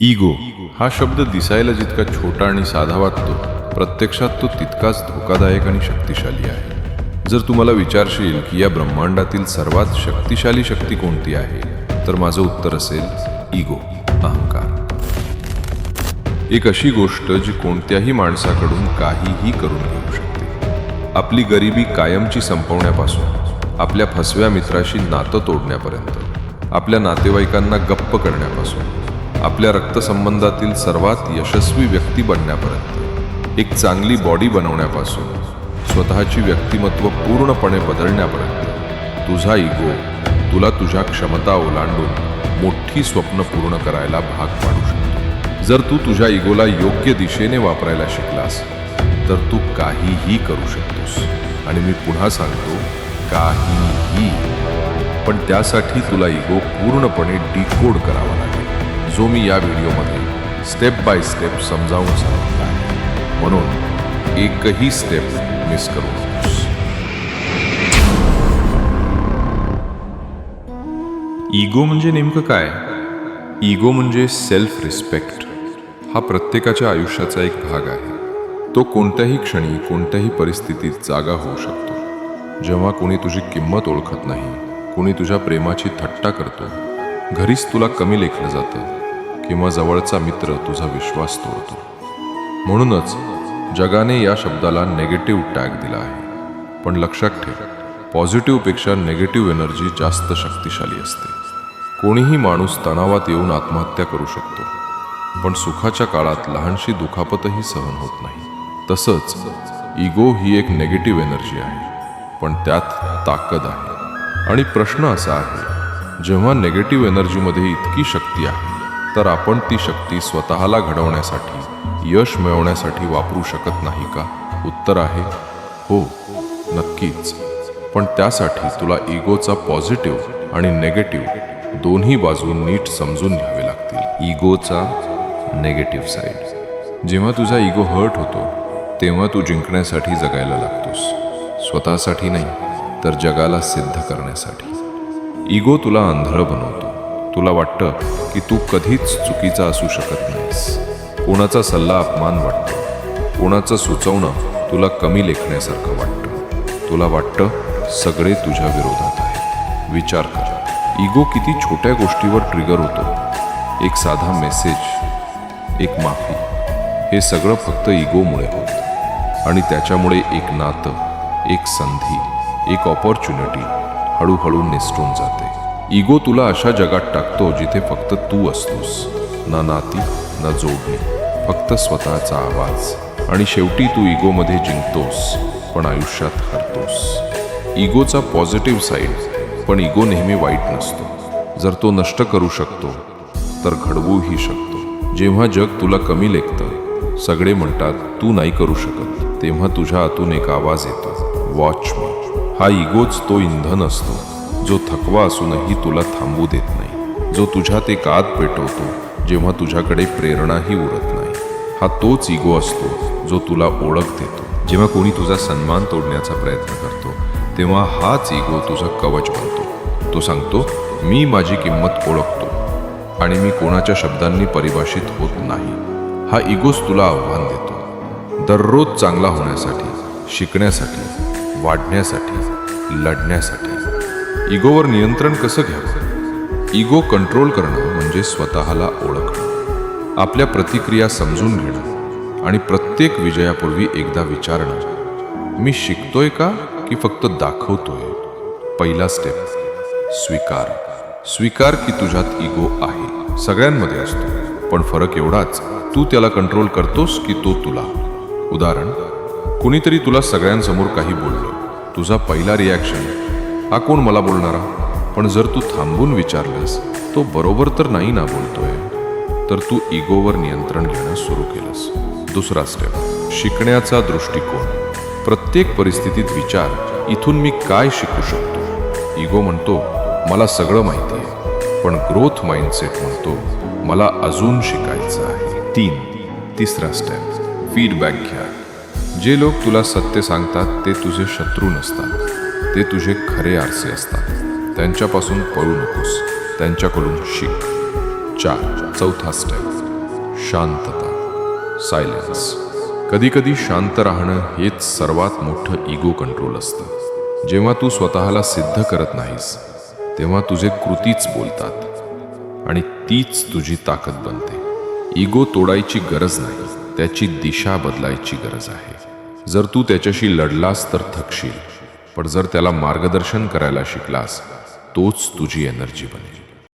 Ego हा शब्द दिसायला जितका छोटा आणि साधा वाटतो प्रत्यक्षात तो तितकाच धोकादायक आणि शक्तिशाली आहे. जर तुम्हाला विचारशील की या ब्रह्मांडातील सर्वात शक्तिशाली शक्ती कोणती आहे तर माझं उत्तर असेल इगो अहंकार. एक अशी गोष्ट जी कोणत्याही माणसाकडून काहीही करून घेऊ शकते. आपली गरिबी कायमची संपवण्यापासून आपल्या फसव्या मित्राशी नातं तोडण्यापर्यंत आपल्या नातेवाईकांना गप्प करण्यापासून आपल्या रक्तसंबंधातील सर्वात यशस्वी व्यक्ती बनण्यापर्यंत. एक चांगली बॉडी बनवण्यापासून स्वतःची व्यक्तिमत्व पूर्णपणे बदलण्यापर्यंत. तुझा इगो तुला तुझ्या क्षमता ओलांडून मोठी स्वप्न पूर्ण करायला भाग पाडू शकतो. जर तू तुझ्या इगोला योग्य दिशेने वापरायला शिकलास तर तू काहीही करू शकतोस. आणि मी पुन्हा सांगतो काहीही. पण त्यासाठी तुला इगो पूर्णपणे डिकोड करावा लागेल. जो मी या व्हिडिओमध्ये स्टेप बाय स्टेप समजावून सांगितला आहे. म्हणून एकही स्टेप मिस करू नकोस. इगो म्हणजे नेमकं काय? इगो म्हणजे सेल्फ रिस्पेक्ट हा प्रत्येकाच्या आयुष्याचा एक भाग आहे. तो कोणत्याही क्षणी कोणत्याही परिस्थितीत जागा होऊ शकतो. जेव्हा कोणी तुझी किंमत ओळखत नाही कोणी तुझ्या प्रेमाची थट्टा करतो घरीच तुला कमी लेखलं जातं. किंवा जवळचा मित्र तुझा विश्वास तोडतो. म्हणूनच जगाने या शब्दाला नेगेटिव्ह टॅग दिला आहे. पण लक्षात ठेव पॉझिटिव्हपेक्षा नेगेटिव्ह एनर्जी जास्त शक्तिशाली असते. कोणीही माणूस तणावात येऊन आत्महत्या करू शकतो. पण सुखाच्या काळात लहानशी दुखापतही सहन होत नाही. तसंच इगो ही एक नेगेटिव्ह एनर्जी आहे. पण त्यात ताकद आहे. आणि प्रश्न असा आहे जेव्हा नेगेटिव्ह एनर्जीमध्ये इतकी शक्ती आहे तर आपण ती शक्ती स्वतःला घडवण्यासाठी यश मिळवण्यासाठी वापरू शकत नाही का? उत्तर आहे हो नक्कीच. पण त्यासाठी तुला इगोचा पॉझिटिव्ह आणि नेगेटिव्ह दोन्ही बाजू नीट समजून घ्यावे लागतील. इगोचा नेगेटिव्ह साईड जेव्हा तुझा इगो हर्ट होतो तेव्हा तू जिंकण्यासाठी जगायला लागतोस. स्वतःसाठी नाही तर जगाला सिद्ध करण्यासाठी. इगो तुला आंधळ बनवतो. तुला वाटतं की तू कधीच चुकीचा असू शकत नाहीस. कोणाचा सल्ला अपमान वाटतो. कोणाचं सुचवणं तुला कमी लेखण्यासारखं वाटतं. तुला वाटतं सगळे तुझ्या विरोधात आहे विचार कर. इगो किती छोट्या गोष्टीवर ट्रिगर होतो. एक साधा मेसेज एक माफी. हे सगळं फक्त इगोमुळे होतं. आणि त्याच्यामुळे एक नातं एक संधी एक ऑपॉर्च्युनिटी हळूहळू निसटून जाते. इगो तुला अशा जगात टाकतो जिथे फक्त तू असतोस. ना नाती ना जोडणी फक्त स्वतःचा आवाज. आणि शेवटी तू इगोमध्ये जिंकतोस पण आयुष्यात हरतोस. इगोचा पॉझिटिव्ह साईड पण इगो नेहमी वाईट नसतो. जर तो नष्ट करू शकतो तर घडवूही शकतो. जेव्हा जग तुला कमी लेखतं सगळे म्हणतात तू नाही करू शकत. तेव्हा तुझ्या आतून एक आवाज येतो वॉच मी. हा इगोच तो इंधन असतो. जो थकवा असूनही तुला थांबू देत नाही जो तुझ्यात एक आत पेटवतो जेव्हा तुझ्याकडे प्रेरणाही उरत नाही. हा तोच इगो असतो जो तुला ओळख देतो. जेव्हा कोणी तुझा सन्मान तोडण्याचा प्रयत्न करतो तेव्हा हाच इगो तुझं कवच बनतो. तो सांगतो मी माझी किंमत ओळखतो आणि मी कोणाच्या शब्दांनी परिभाषित होत नाही. हा इगोच तुला आव्हान देतो. दररोज चांगला होण्यासाठी शिकण्यासाठी वाढण्यासाठी लढण्यासाठी. इगोवर नियंत्रण कसं घ्यावं? इगो कंट्रोल करणं म्हणजे स्वतःला ओळखणं. आपल्या प्रतिक्रिया समजून घेणं आणि प्रत्येक विजयापूर्वी एकदा विचारणं. मी शिकतोय का की फक्त दाखवतोय? पहिला स्टेप स्वीकार. स्वीकार की तुझ्यात इगो आहे. सगळ्यांमध्ये असतो. पण फरक एवढाच तू त्याला कंट्रोल करतोस की तो तुला. उदाहरण कुणीतरी तुला सगळ्यांसमोर काही बोललं. तुझा पहिला रिॲक्शन हा कोण मला बोलणारा? पण जर तू थांबून विचारलंस तो बरोबर तर नाही ना बोलतोय. तर तू इगोवर नियंत्रण घेणं सुरू केलंस. दुसरा स्टेप शिकण्याचा दृष्टिकोन. प्रत्येक परिस्थितीत विचार इथून मी काय शिकू शकतो? इगो म्हणतो मला सगळं माहिती आहे पण ग्रोथ माइंडसेट म्हणतो मला अजून शिकायचं आहे. तीन तिसरा स्टेप फीडबॅक घ्या. जे लोक तुला सत्य सांगतात ते तुझे शत्रू नसतात. ते तुझे खरे आरसे असतात. त्यांच्यापासून पळू नकोस. त्यांच्याकडून शिक. चार चौथा स्टेप शांतता. सायलेन्स कधीकधी शांत राहणं हेच सर्वात मोठं इगो कंट्रोल असतं. जेव्हा तू स्वतःला सिद्ध करत नाहीस तेव्हा तुझे कृतीच बोलतात. आणि तीच तुझी ताकद बनते. इगो तोडायची गरज नाही त्याची दिशा बदलायची गरज आहे. जर तू त्याच्याशी लढलास तर थकशील. पण जर त्याला मार्गदर्शन करायला शिकलास तोच तुझी एनर्जी बनेल.